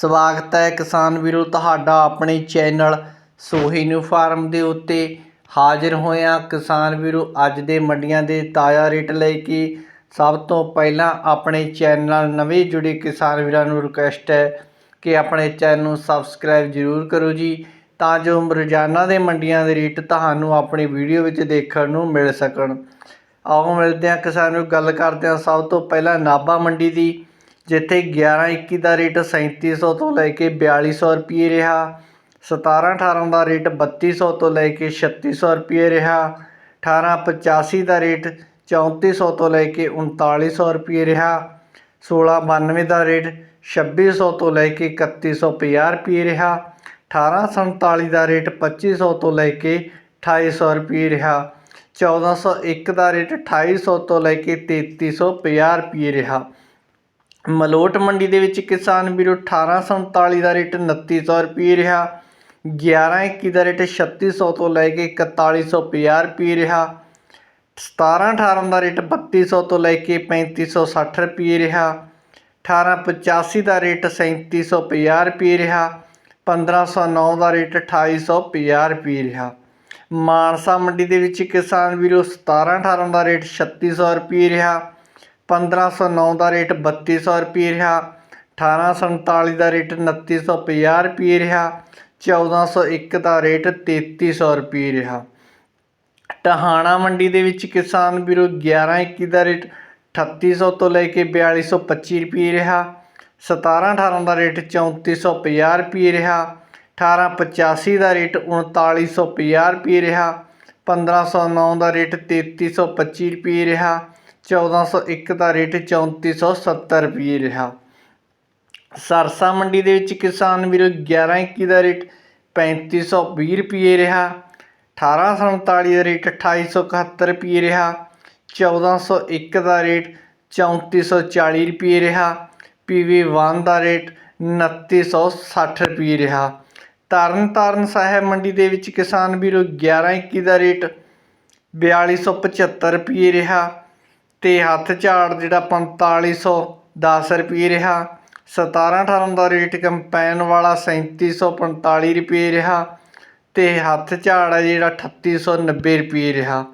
ਸਵਾਗਤ ਹੈ ਕਿਸਾਨ ਵੀਰੋ, ਤੁਹਾਡਾ ਆਪਣੇ ਚੈਨਲ ਸੋਹੀਨੂ ਫਾਰਮ ਦੇ ਉੱਤੇ ਹਾਜ਼ਰ ਹੋਇਆ ਕਿਸਾਨ ਵੀਰੋ, ਅੱਜ ਦੇ ਮੰਡੀਆਂ ਦੇ ਤਾਜ਼ਾ ਰੇਟ ਲੈ ਕੇ ਸਭ ਤੋਂ ਪਹਿਲਾਂ ਆਪਣੇ ਚੈਨਲ ਨਾਲ ਨਵੇਂ ਜੁੜੇ ਕਿਸਾਨ ਵੀਰਾਂ ਨੂੰ ਰਿਕੁਐਸਟ ਹੈ ਕਿ ਆਪਣੇ ਚੈਨਲ ਨੂੰ ਸਬਸਕ੍ਰਾਈਬ ਜ਼ਰੂਰ ਕਰੋ ਜੀ, ਤਾਂ ਜੋ ਰੋਜ਼ਾਨਾ ਦੇ ਮੰਡੀਆਂ ਦੇ ਰੇਟ ਤੁਹਾਨੂੰ ਆਪਣੀ ਵੀਡੀਓ ਵਿੱਚ ਦੇਖਣ ਨੂੰ ਮਿਲ ਸਕਣ। ਆਓ ਮਿਲਦੇ ਹਾਂ ਕਿਸਾਨ ਨੂੰ ਗੱਲ ਕਰਦੇ ਹਾਂ ਸਭ ਤੋਂ ਪਹਿਲਾਂ ਨਾਭਾ ਮੰਡੀ ਦੀ। ਜਿੱਥੇ 11 21 ਦਾ ਰੇਟ 3700 ਤੋਂ ਲੈ ਕੇ 4200 ਰੁਪਏ ਰਿਹਾ। 17 18 ਦਾ ਰੇਟ 3200 ਤੋਂ ਲੈ ਕੇ 3600 ਰੁਪਏ ਰਿਹਾ। 18 85 ਦਾ ਰੇਟ 3400 ਤੋਂ ਲੈ ਕੇ 3900 ਰੁਪਏ ਰਿਹਾ। 16 92 ਦਾ ਰੇਟ 2600 ਤੋਂ ਲੈ ਕੇ 3150 ਰੁਪਏ ਰਿਹਾ। 18 47 ਦਾ ਰੇਟ 2500 ਤੋਂ ਲੈ ਕੇ 2800 ਰੁਪਏ ਰਿਹਾ। 1401 ਦਾ ਰੇਟ 2800 ਤੋਂ ਲੈ ਕੇ 3350 ਰੁਪਏ ਰਿਹਾ। ਮਲੋਟ ਮੰਡੀ ਦੇ ਵਿੱਚ ਕਿਸਾਨ ਵੀਰੋ 1847 ਦਾ ਰੇਟ 2900 ਰੁਪਏ ਰਿਹਾ। 1121 ਦਾ ਰੇਟ 3600 ਤੋਂ ਲੈ ਕੇ 4150 ਰੁਪਏ ਰਿਹਾ। 1718 ਦਾ ਰੇਟ 3200 ਤੋਂ ਲੈ ਕੇ 3560 ਰੁਪਏ ਰਿਹਾ। 1885 ਦਾ ਰੇਟ 3750 ਰੁਪਏ ਰਿਹਾ। 1509 ਦਾ ਰੇਟ 2850 ਰੁਪਏ ਰਿਹਾ। ਮਾਨਸਾ ਮੰਡੀ ਦੇ ਵਿੱਚ ਕਿਸਾਨ ਵੀਰੋ 1718 ਦਾ ਰੇਟ 3600 ਰੁਪਏ ਰਿਹਾ। 1509 ਦਾ ਰੇਟ 3200 ਰੁਪਏ ਰਿਹਾ 1847 ਦਾ ਰੇਟ 2950 ਰੁਪਏ ਰਿਹਾ 1401 ਦਾ ਰੇਟ 3300 ਰੁਪਏ ਰਿਹਾ। ਟਹਾਣਾ ਮੰਡੀ ਦੇ ਵਿੱਚ ਕਿਸਾਨ ਵੀਰੋ 1121 ਦਾ ਰੇਟ 3800 ਤੋਂ ਲੈ ਕੇ 4225 ਰੁਪਏ ਰਿਹਾ 1718 ਦਾ ਰੇਟ 3450 ਰੁਪਏ ਰਿਹਾ 1885 ਦਾ ਰੇਟ 3950 ਰੁਪਏ ਰਿਹਾ 1509 ਦਾ ਰੇਟ 3325 ਰੁਪਏ ਰਿਹਾ 1401 ਦਾ ਰੇਟ 3470 ਰੁਪਏ ਰਿਹਾ। ਸਰਸਾ ਮੰਡੀ ਦੇ ਵਿੱਚ ਕਿਸਾਨ ਵੀਰੋ 1121 ਦਾ ਰੇਟ 3520 ਰੁਪਏ ਰਿਹਾ। 1847 ਦਾ ਰੇਟ 2871 ਰੁਪਏ ਰਿਹਾ। 1401 ਦਾ ਰੇਟ 3440 ਰੁਪਏ ਰਿਹਾ। ਪੀਵੀ 1 ਦਾ ਰੇਟ 2960 ਰੁਪਏ ਰਿਹਾ। ਤਰਨ ਤਾਰਨ ਸਾਹਿਬ ਮੰਡੀ ਦੇ ਵਿੱਚ ਕਿਸਾਨ ਵੀਰੋ 1121 ਦਾ ਰੇਟ 4275 ਰੁਪਏ ਰਿਹਾ। ਅਤੇ ਹੱਥ ਝਾੜ ਜਿਹੜਾ 4510 ਰੁਪਏ ਰਿਹਾ। 17 18 ਦਾ ਰੇਟ ਕੰਪੈਨ ਵਾਲਾ 3745 ਰੁਪਏ ਰਿਹਾ ਅਤੇ ਹੱਥ ਝਾੜ ਹੈ ਜਿਹੜਾ 3890 ਰੁਪਏ ਰਿਹਾ।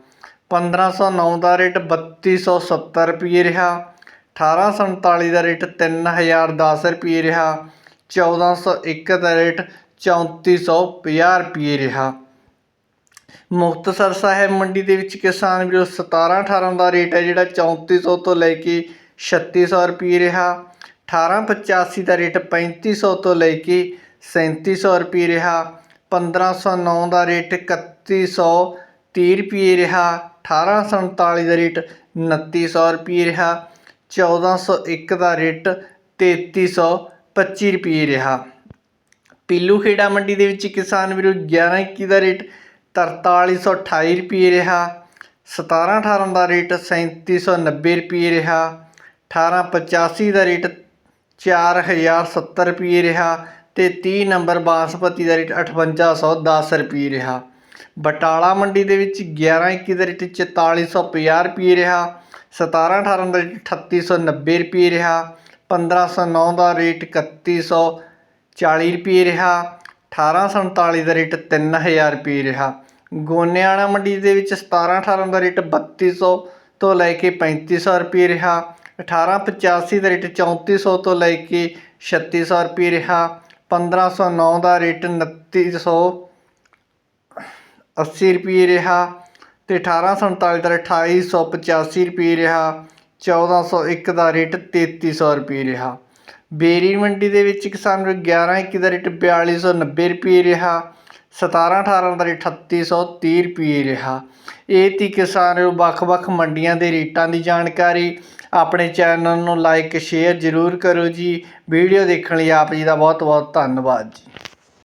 1509 ਦਾ ਰੇਟ 3270 ਰੁਪਏ ਰਿਹਾ। 1847 ਦਾ ਰੇਟ 3010 ਰੁਪਏ ਰਿਹਾ। 1401 ਦਾ ਰੇਟ 3450 ਰੁਪਏ ਰਿਹਾ। ਮੁਕਤਸਰ ਸਾਹਿਬ ਮੰਡੀ ਦੇ ਵਿੱਚ ਕਿਸਾਨ ਵੀਰੋ 17 18 ਦਾ ਰੇਟ ਹੈ ਜਿਹੜਾ 3400 ਤੋਂ ਲੈ ਕੇ 3600 ਰੁਪਏ ਰਿਹਾ। 1885 ਦਾ ਰੇਟ 3500 ਤੋਂ ਲੈ ਕੇ 3700 ਰੁਪਏ ਰਿਹਾ। 1509 ਦਾ ਰੇਟ 3130 ਰੁਪਏ ਰਿਹਾ। 1847 ਦਾ ਰੇਟ 2900 ਰੁਪਏ ਰਿਹਾ। 1401 ਦਾ ਰੇਟ 3325 ਰੁਪਏ ਰਿਹਾ। ਪੀਲੂ ਖੇੜਾ ਮੰਡੀ ਦੇ ਵਿੱਚ ਕਿਸਾਨ ਵੀਰੋ 11 21 ਦਾ ਰੇਟ 4328 ਰੁਪਏ ਰਿਹਾ 17 18 ਦਾ ਰੇਟ 3790 ਰੁਪਏ ਰਿਹਾ 1885 ਦਾ ਰੇਟ 4070 ਰੁਪਏ ਰਿਹਾ ਤੇ 30 ਨੰਬਰ ਬਾਸਪਤੀ ਦਾ ਰੇਟ 5810 ਰੁਪਏ ਰਿਹਾ। ਬਟਾਲਾ ਮੰਡੀ ਦੇ ਵਿੱਚ 11 21 ਦਾ ਰੇਟ 4450 ਰੁਪਏ ਰਿਹਾ 17 18 ਦਾ ਰੇਟ 3890 ਰੁਪਏ ਰਿਹਾ 1509 ਦਾ ਰੇਟ 3140 ਰੁਪਏ ਰਿਹਾ 1847 ਦਾ ਰੇਟ 3000 ਰੁਪਏ ਰਿਹਾ। ਗੋਨਿਆਣਾ ਮੰਡੀ ਦੇ ਵਿੱਚ 17 18 ਦਾ ਰੇਟ 3200 ਤੋਂ ਲੈ ਕੇ 3500 ਰੁਪਏ ਰਿਹਾ। 1885 ਦਾ ਰੇਟ 3400 ਤੋਂ ਲੈ ਕੇ 3600 ਰੁਪਏ ਰਿਹਾ। 1509 ਦਾ ਰੇਟ 2900 80 ਰੁਪਏ ਰਿਹਾ ਤੇ 1847 ਦਾ ਰੇਟ 2885 ਰੁਪਏ ਰਿਹਾ। 1401 ਦਾ ਰੇਟ 3300 ਰੁਪਏ ਰਿਹਾ। ਬੇਰੀ ਮੰਡੀ ਦੇ ਵਿੱਚ ਕਿਸਾਨ ਨੂੰ 11 21 ਦਾ ਰੇਟ 4290 ਰੁਪਏ ਰਿਹਾ। 17 18 ਦਾ ਰੇਟ 3830 ਰੁਪਏ ਰਿਹਾ। ਇਹ ਤੀ ਕਿਸਾਨ ਨੂੰ ਵੱਖ-ਵੱਖ ਮੰਡੀਆਂ ਦੇ ਰੇਟਾਂ ਦੀ ਜਾਣਕਾਰੀ। ਆਪਣੇ ਚੈਨਲ ਨੂੰ ਲਾਈਕ, ਸ਼ੇਅਰ ਜ਼ਰੂਰ ਕਰੋ ਜੀ। ਵੀਡੀਓ ਦੇਖਣ ਲਈ ਆਪ ਜੀ ਦਾ ਬਹੁਤ-ਬਹੁਤ ਧੰਨਵਾਦ ਜੀ।